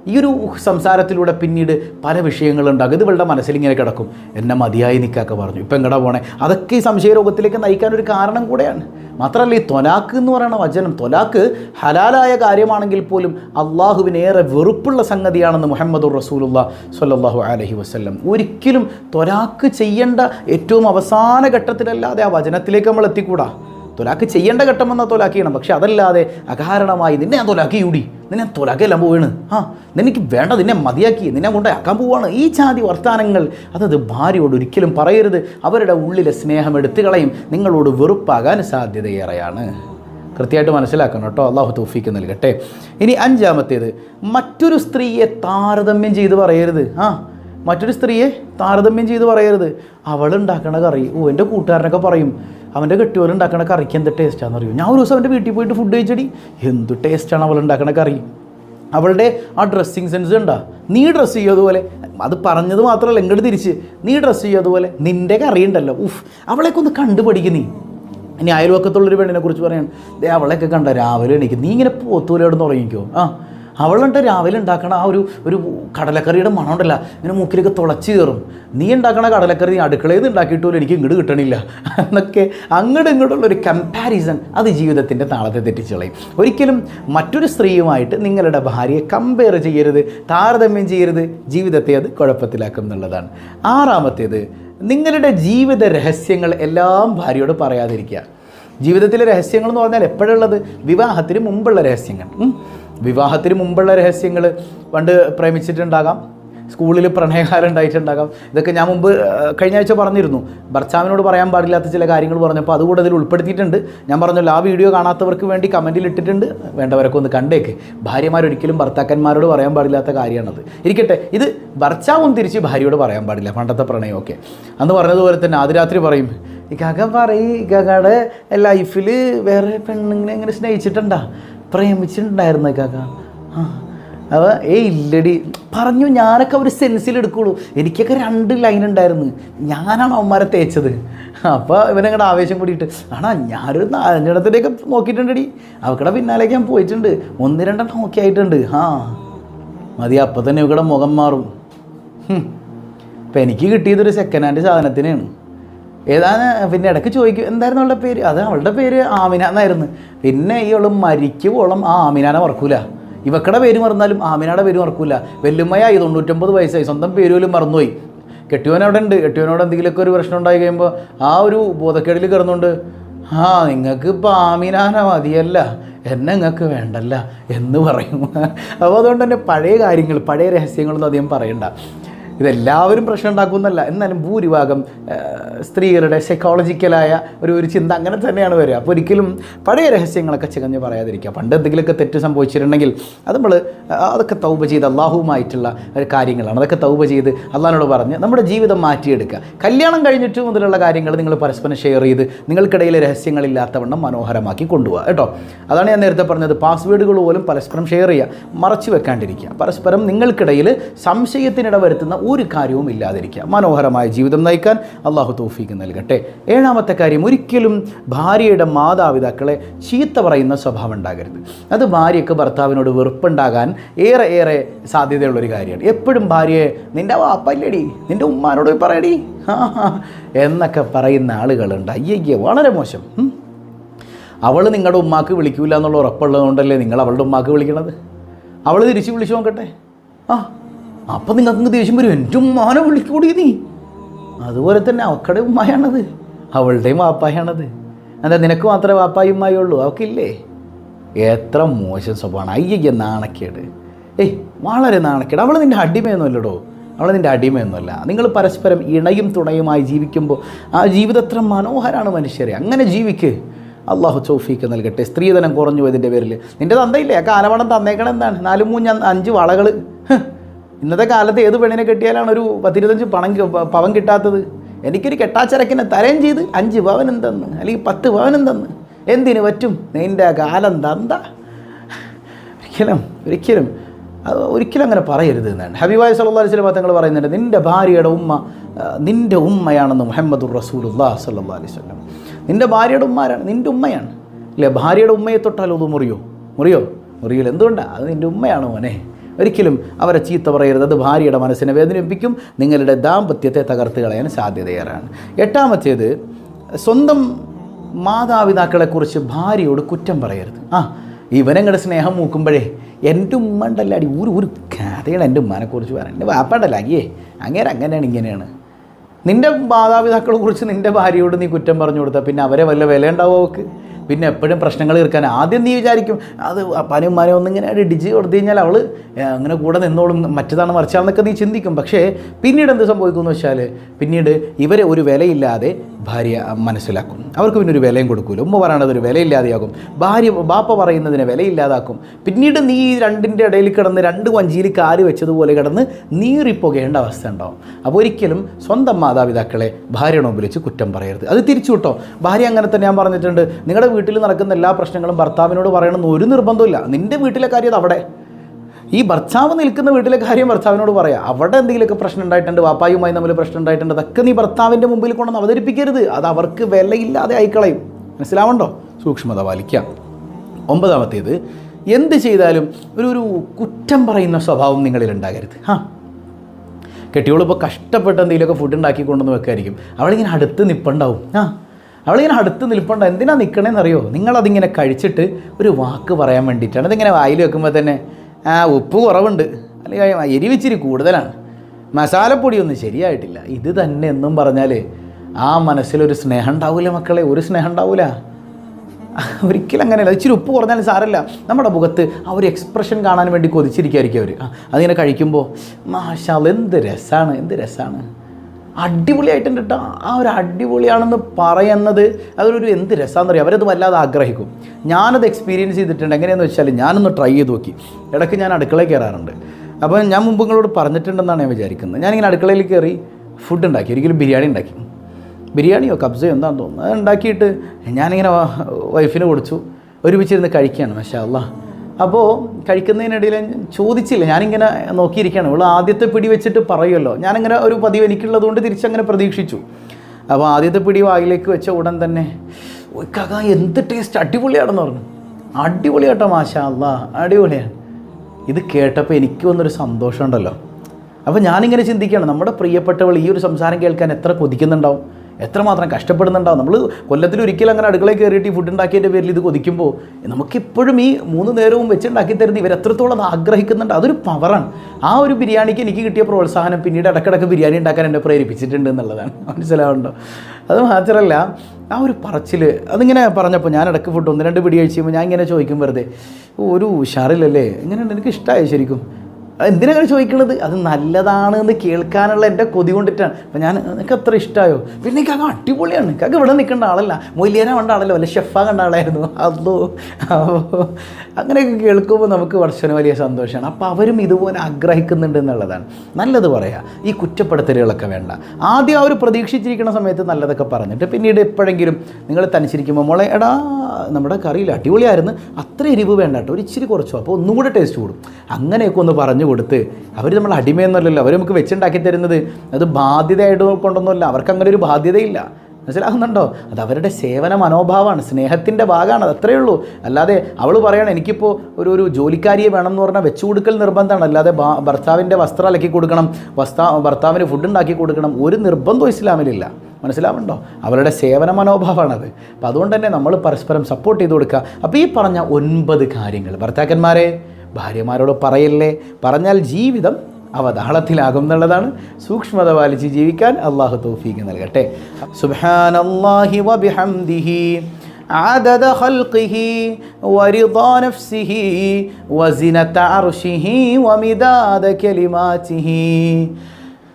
ഈ ഒരു സംസാരത്തിലൂടെ പിന്നീട് പല വിഷയങ്ങളുണ്ടാകും. ഇത് ഇവളുടെ മനസ്സിൽ ഇങ്ങനെ കിടക്കും. എന്നെ മതിയായി നിൽക്കാക്കെ പറഞ്ഞു. ഇപ്പം എങ്ങടാ പോണേ? അതൊക്കെ ഈ സംശയരോഗത്തിലേക്ക് നയിക്കാൻ ഒരു കാരണം കൂടെയാണ്. മാത്രമല്ല ഈ തൊലാക്ക് എന്ന് പറയുന്ന വചനം തൊലാക്ക് ഹലാലായ കാര്യമാണെങ്കിൽ പോലും അള്ളാഹുവിനേറെ വെറുപ്പുള്ള സംഗതിയാണെന്ന് മുഹമ്മദുർ റസൂലുള്ള സല്ലാഹു അലഹി വസ്ല്ലം. ഒരിക്കലും തൊലാക്ക് ചെയ്യേണ്ട ഏറ്റവും അവസാന ഘട്ടത്തിലല്ലാതെ ആ വചനത്തിലേക്ക് നമ്മൾ എത്തിക്കൂടാ? തൊലാക്ക് ചെയ്യേണ്ട ഘട്ടം വന്നാൽ തൊലാക്ക് ചെയ്യണം പക്ഷെ അതല്ലാതെ അകാരണമായി നിന്നെ ഞാൻ തൊലാക്കി യൂടി. നിന്നെ തൊലാക്കെല്ലാം പോവാണ്. ആ നിനക്ക് വേണ്ട നിന്നെ മതിയാക്കി നിന്നെ കൊണ്ടാക്കാൻ പോവാണ്. ഈ ജാതി വർത്തമാനങ്ങൾ അതത് ഭാര്യയോട് ഒരിക്കലും പറയരുത്. അവരുടെ ഉള്ളിലെ സ്നേഹം എടുത്തു കളയും. നിങ്ങളോട് വെറുപ്പാകാൻ സാധ്യതയേറെയാണ്. കൃത്യമായിട്ട് മനസ്സിലാക്കണം കേട്ടോ. അള്ളാഹു തൗഫീക്ക് നൽകട്ടെ. ഇനി അഞ്ചാമത്തേത് മറ്റൊരു സ്ത്രീയെ താരതമ്യം ചെയ്ത് പറയരുത്. ആ മറ്റൊരു സ്ത്രീയെ താരതമ്യം ചെയ്ത് പറയരുത്. അവൾ ഉണ്ടാക്കണ കറി ഓ എന്റെ കൂട്ടുകാരനൊക്കെ പറയും അവന്റെ കെട്ടിയോൽ ഉണ്ടാക്കുന്ന കറിക്ക് എന്ത് ടേസ്റ്റാണെന്ന് അറിയും? ഞാൻ ഒരു ദിവസം അവന്റെ വീട്ടിൽ പോയിട്ട് ഫുഡ് കഴിച്ചടി. എന്ത് ടേസ്റ്റാണ് അവൾ ഉണ്ടാക്കുന്ന കറി? അവളുടെ ആ ഡ്രസ്സിങ് സെൻസ് ഉണ്ടാ നീ ഡ്രസ്സ് ചെയ്യതുപോലെ അത് പറഞ്ഞത് മാത്രമല്ല ഇങ്ങോട്ട് തിരിച്ച്. നീ ഡ്രസ്സ് ചെയ്യതുപോലെ നിന്റെ കറി ഉണ്ടല്ലോ. ഉഫ് അവളെയൊക്കെ ഒന്ന് കണ്ടുപഠിക്കും നീ. ഇനി അയൽവക്കത്തുള്ളൊരു പെണ്ണിനെ കുറിച്ച് പറയാൻ. ദേ അവളെയൊക്കെ കണ്ട രാവിലെ എണീക്കും. നീ ഇങ്ങനെ പോത്തൂല അവിടെ തുടങ്ങിക്കോ ആ അവളുണ്ട് രാവിലെ ഉണ്ടാക്കണ ആ ഒരു ഒരു കടലക്കറിയുടെ മണം ഉണ്ടല്ല ഇങ്ങനെ മൂക്കിലേക്ക് തുളച്ച് കയറും. നീ ഉണ്ടാക്കണ കടലക്കറി അടുക്കളയിൽ നിന്ന് ഉണ്ടാക്കിയിട്ട് പോലും എനിക്ക് ഇങ്ങോട്ട് കിട്ടണില്ല. എന്നൊക്കെ അങ്ങോട്ടും ഇങ്ങോട്ടുള്ള ഒരു കമ്പാരിസൺ അത് ജീവിതത്തിന്റെ താളത്തെ തെറ്റിച്ച് കളയും. ഒരിക്കലും മറ്റൊരു സ്ത്രീയുമായിട്ട് നിങ്ങളുടെ ഭാര്യയെ കമ്പയർ ചെയ്യരുത് താരതമ്യം ചെയ്യരുത്. ജീവിതത്തെ അത് കുഴപ്പത്തിലാക്കും എന്നുള്ളതാണ്. ആറാമത്തേത് നിങ്ങളുടെ ജീവിത രഹസ്യങ്ങൾ എല്ലാം ഭാര്യയോട് പറയാതിരിക്കുക. ജീവിതത്തിലെ രഹസ്യങ്ങൾ എന്ന് പറഞ്ഞാൽ എപ്പോഴുള്ളത്? വിവാഹത്തിന് മുമ്പുള്ള രഹസ്യങ്ങൾ. വിവാഹത്തിന് മുമ്പുള്ള രഹസ്യങ്ങൾ പണ്ട് പ്രേമിച്ചിട്ടുണ്ടാകാം. സ്കൂളിൽ പ്രണയകാലം ഉണ്ടായിട്ടുണ്ടാകാം ഇതൊക്കെ ഞാൻ മുമ്പ് കഴിഞ്ഞ ആഴ്ച പറഞ്ഞിരുന്നു. ഭർത്താവിനോട് പറയാൻ പാടില്ലാത്ത ചില കാര്യങ്ങൾ പറഞ്ഞപ്പോൾ അതുകൂടെ അതിൽ ഉൾപ്പെടുത്തിയിട്ടുണ്ട്. ഞാൻ പറഞ്ഞല്ലോ ആ വീഡിയോ കാണാത്തവർക്ക് വേണ്ടി കമന്റിൽ ഇട്ടിട്ടുണ്ട്. വേണ്ടവരൊക്കെ ഒന്ന് കണ്ടേക്ക്. ഭാര്യമാരൊരിക്കലും ഭർത്താക്കന്മാരോട് പറയാൻ പാടില്ലാത്ത കാര്യമാണത്. ഇരിക്കട്ടെ ഇത് ഭർത്താവും തിരിച്ച് ഭാര്യയോട് പറയാൻ പാടില്ല പണ്ടത്തെ പ്രണയമൊക്കെ. അന്ന് പറഞ്ഞതുപോലെ തന്നെ ആദ്യരാത്രി പറയും ഈ കക പറയും കകയുടെ ലൈഫിൽ വേറെ പെണ്ണുങ്ങളെ ഇങ്ങനെ സ്നേഹിച്ചിട്ടുണ്ടാ? പ്രേമിച്ചിട്ടുണ്ടായിരുന്നു കാക്ക. അവ ഏ ഇല്ലടി. പറഞ്ഞു ഞാനൊക്കെ ഒരു സെൻസിൽ എടുക്കുള്ളൂ. എനിക്കൊക്കെ രണ്ട് ലൈൻ ഉണ്ടായിരുന്നു. ഞാനാണ് അവന്മാരെ തേച്ചത്. അപ്പോൾ ഇവനങ്ങടെ ആവേശം കൂടിയിട്ട് ആണാ ഞാനൊരു നാലഞ്ചിടത്തിലേക്ക് നോക്കിയിട്ടുണ്ടടി. അവക്കടെ പിന്നാലേക്ക് ഞാൻ പോയിട്ടുണ്ട്. ഒന്ന് രണ്ടെണ്ണം നോക്കിയായിട്ടുണ്ട് ആ മതി അപ്പം തന്നെ ഇവിടെ മുഖം മാറും. അപ്പം എനിക്ക് കിട്ടിയതൊരു സെക്കൻഡ് ഹാൻഡ് സാധനത്തിനാണ് ഏതാണ്? പിന്നെ ഇടയ്ക്ക് ചോദിക്കും എന്തായിരുന്നു അവളുടെ പേര്? അത് അവളുടെ പേര് ആമിന എന്നായിരുന്നു. പിന്നെ ഈ അവൾ മരിക്കുവോളം ആ ആമിനാനെ മറക്കൂല. ഇവക്കടെ പേര് മറന്നാലും ആമിനയുടെ പേര് മറക്കൂല. വെല്ലുമ്മയായി തൊണ്ണൂറ്റൊമ്പത് വയസ്സായി. സ്വന്തം പേര് പോലും മറന്നുപോയി. കെട്ടിയോൻ അവിടെ ഉണ്ട് കെട്ടിയോനോട് എന്തെങ്കിലുമൊക്കെ ഒരു പ്രശ്നം ഉണ്ടായി കഴിയുമ്പോൾ ആ ഒരു ബോധക്കേടിൽ കിടന്നുകൊണ്ട് ആ നിങ്ങൾക്ക് ഇപ്പോൾ ആമിനാന മതിയല്ല. എന്നെ നിങ്ങൾക്ക് വേണ്ടല്ല എന്ന് പറയും. അപ്പോൾ അതുകൊണ്ട് തന്നെ പഴയ കാര്യങ്ങൾ പഴയ രഹസ്യങ്ങളൊന്നും അധികം പറയണ്ട. ഇതെല്ലാവരും പ്രശ്നം ഉണ്ടാക്കുന്നല്ല എന്നാലും ഭൂരിഭാഗം സ്ത്രീകളുടെ സൈക്കോളജിക്കലായ ഒരു ഒരു ചിന്ത അങ്ങനെ തന്നെയാണ് വരിക. അപ്പോൾ ഒരിക്കലും പഴയ രഹസ്യങ്ങളൊക്കെ ചികഞ്ഞ് പറയാതിരിക്കുക. പണ്ട് എന്തെങ്കിലുമൊക്കെ തെറ്റ് സംഭവിച്ചിട്ടുണ്ടെങ്കിൽ അത് നമ്മൾ അതൊക്കെ തൗബ ചെയ്ത് അള്ളാഹുവുമായിട്ടുള്ള ഒരു കാര്യങ്ങളാണ്. അതൊക്കെ തൗബ ചെയ്ത് അള്ളാഹിനോട് പറഞ്ഞ് നമ്മുടെ ജീവിതം മാറ്റിയെടുക്കുക. കല്യാണം കഴിഞ്ഞിട്ട് മുതലുള്ള കാര്യങ്ങൾ നിങ്ങൾ പരസ്പരം ഷെയർ ചെയ്ത് നിങ്ങൾക്കിടയിൽ രഹസ്യങ്ങളില്ലാത്തവണ്ണം മനോഹരമാക്കി കൊണ്ടുപോകുക കേട്ടോ. അതാണ് ഞാൻ നേരത്തെ പറഞ്ഞത്. പാസ്വേഡുകൾ പോലും പരസ്പരം ഷെയർ ചെയ്യുക. മറച്ചു വെക്കാണ്ടിരിക്കുക. പരസ്പരം നിങ്ങൾക്കിടയിൽ സംശയത്തിനിട വരുത്തുന്ന ഒരു കാര്യവും ഇല്ലാതിരിക്കുക. മനോഹരമായ ജീവിതം നയിക്കാൻ അള്ളാഹു തോഫീക്ക് നൽകട്ടെ. ഏഴാമത്തെ കാര്യം ഒരിക്കലും ഭാര്യയുടെ മാതാപിതാക്കളെ ചീത്ത പറയുന്ന സ്വഭാവം ഉണ്ടാകരുത്. അത് ഭാര്യയ്ക്ക് ഭർത്താവിനോട് വെറുപ്പുണ്ടാകാൻ ഏറെ ഏറെ സാധ്യതയുള്ളൊരു കാര്യമാണ്. എപ്പോഴും ഭാര്യയെ നിന്റെ വാപ്പല്ലേടി നിന്റെ ഉമ്മാനോട് പറയടി. എന്നൊക്കെ പറയുന്ന ആളുകളുണ്ട്. അയ്യയ്യ വളരെ മോശം. അവൾ നിങ്ങളുടെ ഉമ്മാക്ക് വിളിക്കൂല എന്നുള്ള ഉറപ്പുള്ളതുകൊണ്ടല്ലേ നിങ്ങൾ അവളുടെ ഉമ്മാക്ക് വിളിക്കണത്? അവൾ തിരിച്ച് വിളിച്ചു നോക്കട്ടെ. ആ അപ്പം നിങ്ങൾക്ക് ദേഷ്യം വരും? എന്റെ ഉമ്മാനെ വിളിക്കൂടി നീ. അതുപോലെ തന്നെ അവക്കടെ ഉമ്മായാണത്. അവളുടെയും വാപ്പായാണത്. എന്താ നിനക്ക് മാത്രമേ വാപ്പായും ഉമ്മായുള്ളൂ അവക്കില്ലേ എത്ര മോശം സ്വഭാവമാണ്. അയ്യയ്യ നാണക്കേട്. ഏയ് വളരെ നാണക്കേട്. അവൾ നിന്റെ അടിമയൊന്നുമല്ലടോ. അവൾ നിന്റെ അടിമയൊന്നുമല്ല. നിങ്ങൾ പരസ്പരം ഇണയും തുണയുമായി ജീവിക്കുമ്പോൾ ആ ജീവിതം അത്ര മനോഹരമാണ് മനുഷ്യരെ. അങ്ങനെ ജീവിക്ക്. അള്ളാഹു ചൗഫീക്ക് നൽകട്ടെ. സ്ത്രീധനം കുറഞ്ഞു പോയതിന്റെ പേരിൽ. നിന്റെ തന്തയില്ലേ? ആ കാലവണം തന്നേക്കണം എന്താണ് നാലും മൂന്ന് അഞ്ച് വളകൾ ഇന്നത്തെ കാലത്ത് ഏത് പെണ്ണിനെ കെട്ടിയാലാണ് ഒരു പത്തിരുപത്തഞ്ച് പണം പവം പവൻ കിട്ടാത്തത്? എനിക്കൊരു കെട്ടാച്ചരക്കിനെ തരം ചെയ്ത് അഞ്ച് പവൻ എന്തെന്ന്? അല്ലെങ്കിൽ പത്ത് പവൻ എന്തെന്ന്? എന്തിന് പറ്റും? നിന്റെ കാലം തന്ത. ഒരിക്കലും ഒരിക്കലും അത് ഒരിക്കലും അങ്ങനെ പറയരുത് എന്നാണ്. ഹബിബായ് സല്ലാ അലൈഹി സ്വലം തങ്ങൾ പറയുന്നുണ്ട് നിന്റെ ഭാര്യയുടെ ഉമ്മ നിന്റെ ഉമ്മയാണെന്ന് മുഹമ്മദുർ റസൂലുല്ലാ സല്ലാ അലൈഹി സ്വലം നിന്റെ ഭാര്യയുടെ ഉമ്മാരാണ് നിന്റെ ഉമ്മയാണ്. അല്ലേ? ഭാര്യയുടെ ഉമ്മയെ തൊട്ടാലോ അത് മുറിയോ? മുറിയോ? മുറിയില്ല. എന്തുകൊണ്ടാണ് അത് നിന്റെ ഉമ്മയാണ് മോനെ. ഒരിക്കലും അവരെ ചീത്ത പറയരുത്. അത് ഭാര്യയുടെ മനസ്സിനെ വേദനിപ്പിക്കും. നിങ്ങളുടെ ദാമ്പത്യത്തെ തകർത്ത് കളയാൻ സാധ്യതയേറാണ്. എട്ടാമത്തേത് സ്വന്തം മാതാപിതാക്കളെക്കുറിച്ച് ഭാര്യയോട് കുറ്റം പറയരുത്. ആ ഇവനങ്ങളുടെ സ്നേഹം മൂക്കുമ്പോഴേ എന്റെ ഉമ്മ ഉണ്ടല്ലോ അടി ഒരു ഒരു കഥയാണ് എന്റെ ഉമ്മാനെക്കുറിച്ച് പറയാൻ. എന്റെ വാപ്പണ്ടല്ല അയ്യേ അങ്ങനെ അങ്ങനെയാണ് ഇങ്ങനെയാണ്. നിന്റെ മാതാപിതാക്കളെ കുറിച്ച് നിന്റെ ഭാര്യയോട് നീ കുറ്റം പറഞ്ഞു കൊടുത്താൽ പിന്നെ അവരെ വല്ല വില ഉണ്ടാവും അവൾക്ക് പിന്നെ എപ്പോഴും പ്രശ്നങ്ങൾ തീർക്കാൻ ആദ്യം നീ വിചാരിക്കും അത് പനയും മനയും ഒന്നിങ്ങനെ ഇടിച്ച് കൊടുത്തു കഴിഞ്ഞാൽ അവൾ അങ്ങനെ കൂടെ നിന്നോളും മറ്റതാണ് മറിച്ചാണെന്നൊക്കെ നീ ചിന്തിക്കും. പക്ഷേ പിന്നീട് എന്ത് സംഭവിക്കുമെന്ന് വെച്ചാൽ പിന്നീട് ഇവരെ ഒരു വിലയില്ലാതെ ഭാര്യ മനസ്സിലാക്കും. അവർക്ക് പിന്നെ ഒരു വിലയും കൊടുക്കൂല. ഉമ്മ പറയണത് ഒരു വിലയില്ലാതെയാകും. ഭാര്യ ബാപ്പ പറയുന്നതിനെ വിലയില്ലാതാക്കും. പിന്നീട് നീ രണ്ടിന്റെ ഇടയിൽ കിടന്ന് രണ്ട് വഞ്ചിയിൽ കാൽ വെച്ചതുപോലെ കിടന്ന് നീറിപ്പോകേണ്ട അവസ്ഥ ഉണ്ടാവും. അപ്പോൾ ഒരിക്കലും സ്വന്തം മാതാപിതാക്കളെ ഭാര്യയുടെ മുമ്പിൽ കുറ്റം പറയരുത്. അത് തിരിച്ചു കിട്ടോ? ഭാര്യ അങ്ങനെ തന്നെ ഞാൻ പറഞ്ഞിട്ടുണ്ട്. നിങ്ങളുടെ വീട്ടിൽ നടക്കുന്ന എല്ലാ പ്രശ്നങ്ങളും ഭർത്താവിനോട് പറയണമെന്ന് ഒരു നിർബന്ധമില്ല നിന്റെ വീട്ടിലെ കാര്യം അവിടെ ഈ ഭർത്താവ് നിൽക്കുന്ന വീട്ടിലെ കാര്യം ഭർത്താവിനോട് പറയാം. അവിടെ എന്തെങ്കിലുമൊക്കെ പ്രശ്നം ഉണ്ടായിട്ടുണ്ട് വാപ്പായുമായി തമ്മിൽ പ്രശ്നം ഉണ്ടായിട്ടുണ്ട് അതൊക്കെ നീ ഭർത്താവിന്റെ മുമ്പിൽ കൊണ്ടൊന്ന് അവതരിപ്പിക്കരുത്. അത് അവർക്ക് വിലയില്ലാതെ ആയിക്കളയും. മനസ്സിലാവണ്ടോ സൂക്ഷ്മത പാലിക്കാം. ഒമ്പതാമത്തേത് എന്ത് ചെയ്താലും ഒരു ഒരു കുറ്റം പറയുന്ന സ്വഭാവം നിങ്ങളിൽ ഉണ്ടാകരുത്. ആ കെട്ടിയോളിപ്പോൾ കഷ്ടപ്പെട്ട് എന്തെങ്കിലുമൊക്കെ ഫുഡ് ഉണ്ടാക്കി കൊണ്ടുവന്ന് വെക്കായിരിക്കും. അവളിങ്ങനെ അടുത്ത് നിപ്പുണ്ടാവും. ആ. അവളിങ്ങനെ അടുത്ത് നിൽപ്പുണ്ട്. എന്തിനാ നിൽക്കണേന്ന് നിൽക്കണേന്നറിയോ നിങ്ങളതിങ്ങനെ കഴിച്ചിട്ട് ഒരു വാക്ക് പറയാൻ വേണ്ടിയിട്ടാണ്. അതിങ്ങനെ വായിൽ വെക്കുമ്പോൾ തന്നെ ആ ഉപ്പ് കുറവുണ്ട്. അല്ലെങ്കിൽ എരിവിച്ചിരി കൂടുതലാണ്. മസാലപ്പൊടിയൊന്നും ശരിയായിട്ടില്ല. ഇത് തന്നെ എന്നും പറഞ്ഞാൽ ആ മനസ്സിലൊരു സ്നേഹം ഉണ്ടാവില്ല മക്കളെ. ഒരു സ്നേഹം ഉണ്ടാവില്ല ഒരിക്കലും അങ്ങനെയല്ല. ഇച്ചിരി ഉപ്പ് കുറഞ്ഞാലും സാരമില്ല നമ്മുടെ മുഖത്ത് ആ ഒരു എക്സ്പ്രഷൻ കാണാൻ വേണ്ടി കൊതിച്ചിരിക്കുകയായിരിക്കും അവർ അതിങ്ങനെ കഴിക്കുമ്പോൾ മാഷാൽ എന്ത് രസമാണ് എന്ത് രസമാണ് അടിപൊളിയായിട്ടുണ്ട് ആ ഒരു അടിപൊളിയാണെന്ന് പറയുന്നത് അതൊരു എന്ത് രസമാണെന്ന് അറിയാം അവരത് വല്ലാതെ ആഗ്രഹിക്കും. ഞാനത് എക്സ്പീരിയൻസ് ചെയ്തിട്ടുണ്ട്. എങ്ങനെയാണെന്ന് വെച്ചാൽ ഞാനൊന്ന് ട്രൈ ചെയ്ത് നോക്കി. ഇടയ്ക്ക് ഞാൻ അടുക്കളയിൽ കയറാറുണ്ട് അപ്പോൾ ഞാൻ മുമ്പ് നിങ്ങളോട് പറഞ്ഞിട്ടുണ്ടെന്നാണ് ഞാൻ വിചാരിക്കുന്നത്. ഞാനിങ്ങനെ അടുക്കളയിൽ കയറി ഫുഡ് ഉണ്ടാക്കി. ഒരിക്കലും ബിരിയാണി ഉണ്ടാക്കി. ബിരിയാണിയോ കബ്സയോ എന്താണെന്ന് തോന്നുന്നു. അത് ഉണ്ടാക്കിയിട്ട് ഞാനിങ്ങനെ വൈഫിന് കൊടുത്തു ഒരുമിച്ചിരുന്ന് കഴിക്കുകയാണ്. മഷാ അല്ല അപ്പോൾ കഴിക്കുന്നതിനിടയിൽ ചോദിച്ചില്ല. ഞാനിങ്ങനെ നോക്കിയിരിക്കുകയാണ്. ഇവൾ ആദ്യത്തെ പിടി വെച്ചിട്ട് പറയുമല്ലോ ഞാനിങ്ങനെ ഒരു പതിവ് എനിക്കുള്ളതുകൊണ്ട് തിരിച്ചങ്ങനെ പ്രതീക്ഷിച്ചു. അപ്പോൾ ആദ്യത്തെ പിടി വായിലേക്ക് വെച്ച ഉടൻ തന്നെ "ഓയ് കക എന്ത് ടേസ്റ്റ് അടിപൊളിയാണെന്ന് പറഞ്ഞു. അടിപൊളിയാട്ടോ മാഷാ അല്ല അടിപൊളിയാണ് ഇത് കേട്ടപ്പോൾ എനിക്ക് വന്നൊരു സന്തോഷമുണ്ടല്ലോ. അപ്പോൾ ഞാനിങ്ങനെ ചിന്തിക്കുകയാണ്. നമ്മുടെ പ്രിയപ്പെട്ടവൾ ഈ ഒരു സംസാരം കേൾക്കാൻ എത്ര കൊതിക്കുന്നുണ്ടാവും. എത്രമാത്രം കഷ്ടപ്പെടുന്നുണ്ടാവും? നമ്മൾ കൊല്ലത്തിൽ ഒരിക്കലും അങ്ങനെ അടുക്കളയിൽ കയറിയിട്ട് ഈ ഫുഡ് ഉണ്ടാക്കിയതിന്റെ പേരിൽ ഇത് കൊതിക്കുമ്പോൾ നമുക്കിപ്പോഴും ഈ മൂന്ന് നേരവും വെച്ചുണ്ടാക്കി തരുന്ന ഇവർ എത്രത്തോളം അത് ആഗ്രഹിക്കുന്നുണ്ട്? അതൊരു പവറാണ് ആ ഒരു ബിരിയാണിക്ക് എനിക്ക് കിട്ടിയ പ്രോത്സാഹനം പിന്നീട് ഇടക്കിടക്ക് ബിരിയാണി ഉണ്ടാക്കാൻ എന്നെ പ്രേരിപ്പിച്ചിട്ടുണ്ട് എന്നുള്ളതാണ്. മനസ്സിലാവുണ്ടോ? അത് മാത്രമല്ല ആ ഒരു പറച്ചിൽ അതിങ്ങനെ പറഞ്ഞപ്പോൾ ഞാൻ ഇടയ്ക്ക് ഫുഡ് ഒന്ന് രണ്ട് പിടി കഴിച്ച് കഴിയുമ്പോൾ ഞാൻ ഇങ്ങനെ ചോദിക്കും വെറുതെ "ഓ, ഒരു ഉഷാറില്ലല്ലേ? ഇങ്ങനെയുണ്ട് എനിക്ക് ഇഷ്ടമായി ശരിക്കും? എന്തിനാണ് ചോദിക്കുന്നത് അത് നല്ലതാണ് എന്ന് കേൾക്കാനുള്ള എന്റെ കൊതി കൊണ്ടിട്ടാണ്. അപ്പം ഞാൻ എനിക്ക് അത്ര ഇഷ്ടമായോ പിന്നെ എനിക്ക് അങ്ങ് അടിപൊളിയാണ്. എനിക്ക് ഇവിടെ നിൽക്കേണ്ട ആളല്ല. മൊയ്ലിയന കണ്ട ആളല്ല. വല്ല ഷെഫ കണ്ട ആളായിരുന്നു. അതോ അങ്ങനെയൊക്കെ കേൾക്കുമ്പോൾ നമുക്ക് വർഷന് വലിയ സന്തോഷമാണ്. അപ്പോൾ അവരും ഇതുപോലെ ആഗ്രഹിക്കുന്നുണ്ട് എന്നുള്ളതാണ്. നല്ലത് പറയാം. ഈ കുറ്റപ്പെടുത്തലുകളൊക്കെ വേണ്ട. ആദ്യം അവർ പ്രതീക്ഷിച്ചിരിക്കുന്ന സമയത്ത് നല്ലതൊക്കെ പറഞ്ഞിട്ട് പിന്നീട് എപ്പോഴെങ്കിലും നിങ്ങൾ തനിച്ചിരിക്കുമ്പോൾ മോളെ എടാ നമ്മുടെ കറിയിൽ അടിപൊളിയായിരുന്നു. അത്ര എരിവ് വേണ്ട കേട്ടോ. ഒരു ഇച്ചിരി കുറച്ചോ. അപ്പോൾ ഒന്നും കൂടെ ടേസ്റ്റ് കൂടും. അങ്ങനെയൊക്കെ ഒന്ന് പറഞ്ഞു കൊടുത്ത് അവർ നമ്മൾ അടിമയൊന്നുമല്ലല്ലോ. അവർ നമുക്ക് വെച്ചുണ്ടാക്കി തരുന്നത്. അത് ബാധ്യതയായിട്ട് കൊണ്ടൊന്നുമല്ല. അവർക്ക് അങ്ങനെ ഒരു ബാധ്യതയില്ല. മനസ്സിലാകുന്നുണ്ടോ അത് അവരുടെ സേവന മനോഭാവമാണ്. സ്നേഹത്തിന്റെ ഭാഗമാണ്. അത് അത്രയേ ഉള്ളൂ. അല്ലാതെ അവൾ പറയണം എനിക്കിപ്പോൾ ഒരു ഒരു ജോലിക്കാരിയെ വേണം എന്ന് പറഞ്ഞാൽ വെച്ചു കൊടുക്കൽ നിർബന്ധമാണ്. അല്ലാതെ ഭർത്താവിന്റെ വസ്ത്രം അലക്കി കൊടുക്കണം. വസ്ത്ര ഭർത്താവിന് ഫുഡ് ഉണ്ടാക്കി കൊടുക്കണം. ഒരു നിർബന്ധവും ഇസ്ലാമിലില്ല. മനസ്സിലാവുന്നുണ്ടോ അവരുടെ സേവന മനോഭാവമാണത് അപ്പം അതുകൊണ്ട് തന്നെ നമ്മൾ പരസ്പരം സപ്പോർട്ട് ചെയ്ത് കൊടുക്കുക അപ്പോൾ ഈ പറഞ്ഞ ഒൻപത് കാര്യങ്ങൾ ഭർത്താക്കന്മാരെ ഭാര്യമാരോട് പറയല്ലേ പറഞ്ഞാൽ ജീവിതം അവതാളത്തിലാകും എന്നുള്ളതാണ് സൂക്ഷ്മത പാലിച്ച് ജീവിക്കാൻ അള്ളാഹു തൗഫീക്ക് നൽകട്ടെ സുബ്ഹാനല്ലാഹി വബിഹംദിഹി عدد خلقه ورضا نفسه وزنة عرشه ومداد كلماته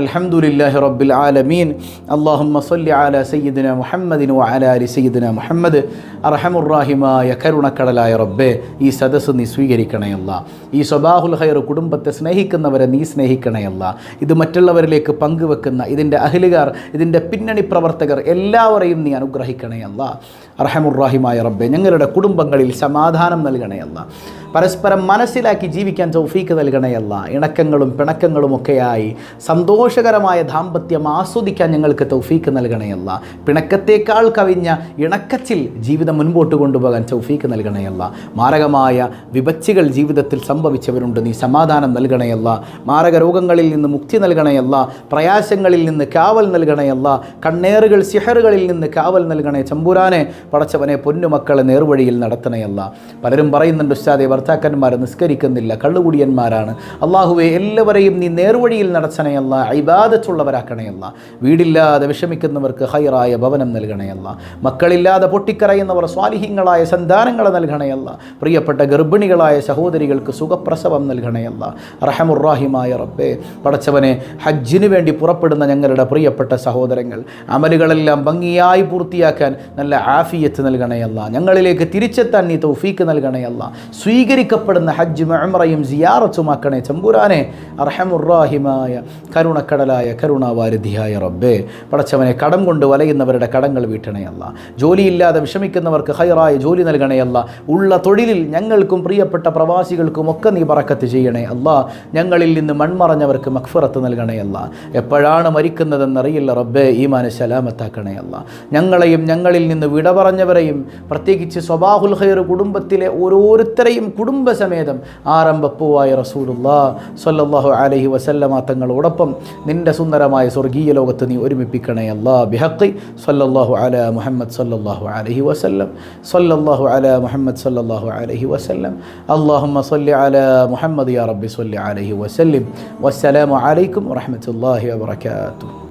അൽഹംദുലില്ലാഹി റബ്ബിൽ ആലമീൻ. അള്ളാഹുമ്മ സല്ലി അല സയ്യിദിന മുഹമ്മദിനു അല അലി സയ്യിദിന മുഹമ്മദ്. അർഹമുറാഹിമായ കരുണക്കടലായ റബ്ബെ ഈ സദസ്സ് നീ സ്വീകരിക്കണയല്ല. ഈ സ്വബാഹുൽ ഹൈർ കുടുംബത്തെ സ്നേഹിക്കുന്നവരെ നീ സ്നേഹിക്കണയല്ല. ഇത് മറ്റുള്ളവരിലേക്ക് പങ്കുവെക്കുന്ന ഇതിന്റെ അഹിലുകാർ ഇതിന്റെ പിന്നണി പ്രവർത്തകർ എല്ലാവരെയും നീ അനുഗ്രഹിക്കണയല്ല. അറഹമുറാഹിമായ റബ്ബെ ഞങ്ങളുടെ കുടുംബങ്ങളിൽ സമാധാനം നൽകണയല്ല പരസ്പരം മനസ്സിലാക്കി ജീവിക്കാൻ തൗഫീക്ക് നൽകണയല്ല ഇണക്കങ്ങളും പിണക്കങ്ങളും ഒക്കെയായി സന്തോഷകരമായ ദാമ്പത്യം ആസ്വദിക്കാൻ ഞങ്ങൾക്ക് തൗഫീക്ക് നൽകണയല്ല പിണക്കത്തേക്കാൾ കവിഞ്ഞ ഇണക്കച്ചിൽ ജീവിതം മുൻപോട്ട് കൊണ്ടുപോകാൻ തൗഫീക്ക് നൽകണയല്ല മാരകമായ വിപച്ചികൾ ജീവിതത്തിൽ സംഭവിച്ചവരുണ്ട് നീ സമാധാനം നൽകണയല്ല മാരക രോഗങ്ങളിൽ നിന്ന് മുക്തി നൽകണയല്ല പ്രയാസങ്ങളിൽ നിന്ന് കാവൽ നൽകണയല്ല കണ്ണേറുകൾ സിഹറുകളിൽ നിന്ന് കാവൽ നൽകണേ. ചമ്പുരാനെ പടച്ചവനെ പൊന്നുമക്കളെ നേർവഴിയിൽ നടത്തണയല്ല. പലരും പറയുന്നുണ്ട് ഉസ്താദെ ഭർത്താക്കന്മാർ നിസ്കരിക്കുന്നില്ല കള്ളുകുടിയന്മാരാണ്. അള്ളാഹുവെ എല്ലാവരെയും നീ നേർവഴിയിൽ നടത്തണയല്ല ഐബാദത്തുള്ളവരാക്കണയല്ല വീടില്ലാതെ വിഷമിക്കുന്നവർക്ക് ഹൈറായ ഭവനം നൽകണയല്ല. മക്കളില്ലാതെ പൊട്ടിക്കറയുന്നവർ സ്വാലിഹ്യങ്ങളായ സന്താനങ്ങളെ നൽകണയല്ല. പ്രിയപ്പെട്ട ഗർഭിണികളായ സഹോദരികൾക്ക് സുഖപ്രസവം നൽകണയല്ല. റഹമുറാഹിമായ റബ്ബേ പടച്ചവനെ ഹജ്ജിന് വേണ്ടി പുറപ്പെടുന്ന ഞങ്ങളുടെ പ്രിയപ്പെട്ട സഹോദരങ്ങൾ അമലുകളെല്ലാം ഭംഗിയായി പൂർത്തിയാക്കാൻ നല്ല ആഫിയത്ത് നൽകണയല്ല ഞങ്ങളിലേക്ക് തിരിച്ചെത്താൻ നീ തൗഫീക്ക് നൽകണയല്ല സ്വീകരിക്കപ്പെടുന്ന ഹജ്ജ് മെഹ്മറയും സിയാറച്ചുമാക്കണേ ചമ്പുരാനെ അർഹമുറാഹിമായ കരുണക്കടലായ കരുണാവാരിധിയായ റബ്ബേ. പടച്ചവനെ കടം കൊണ്ട് വലയുന്നവരുടെ കടങ്ങൾ വീട്ടണയല്ല ജോലിയില്ലാതെ വിഷമിക്കുന്നവർക്ക് ഹൈറായ ജോലി നൽകണയല്ല ഉള്ള തൊഴിലിൽ ഞങ്ങൾക്കും പ്രിയപ്പെട്ട പ്രവാസികൾക്കും ഒക്കെ നീ പറക്കത്ത് ചെയ്യണേ അല്ല. ഞങ്ങളിൽ നിന്ന് മൺമറഞ്ഞവർക്ക് മക്ഫറത്ത് നൽകണയല്ല എപ്പോഴാണ് മരിക്കുന്നതെന്നറിയില്ല റബ്ബേ. ഈമാനെ സലാമത്താക്കണയല്ല ഞങ്ങളെയും ഞങ്ങളിൽ നിന്ന് വിട പറഞ്ഞവരെയും പ്രത്യേകിച്ച് സ്വബാഹുൽ ഖൈർ കുടുംബത്തിലെ ഓരോരുത്തരെയും കുടുംബസമേതം ആരംഭപ്പൂവായ റസൂലുല്ലാ സൊല്ലാഹു അലഹി വസല്ലമ തങ്ങളോടൊപ്പം നിന്റെ സുന്ദരമായ സ്വർഗീയ ലോകത്ത് നീ ഒരുമിപ്പിക്കണേ അല്ലാ ബിഹഖി സല്ലല്ലാഹു അല മുഹമ്മദ് സല്ലല്ലാഹു അലഹി വസല്ലം. സല്ലല്ലാഹു അല മുഹമ്മദ് സല്ലല്ലാഹു അലഹി വസല്ലം. അല്ലാഹുമ്മ സല്ലി അല മുഹമ്മദ് യാ റബ്ബി സല്ലി അലൈഹി വസല്ലം. വസ്സലാമു അലൈക്കും വറഹ്മത്തുള്ളാഹി വബറകാതുഹു.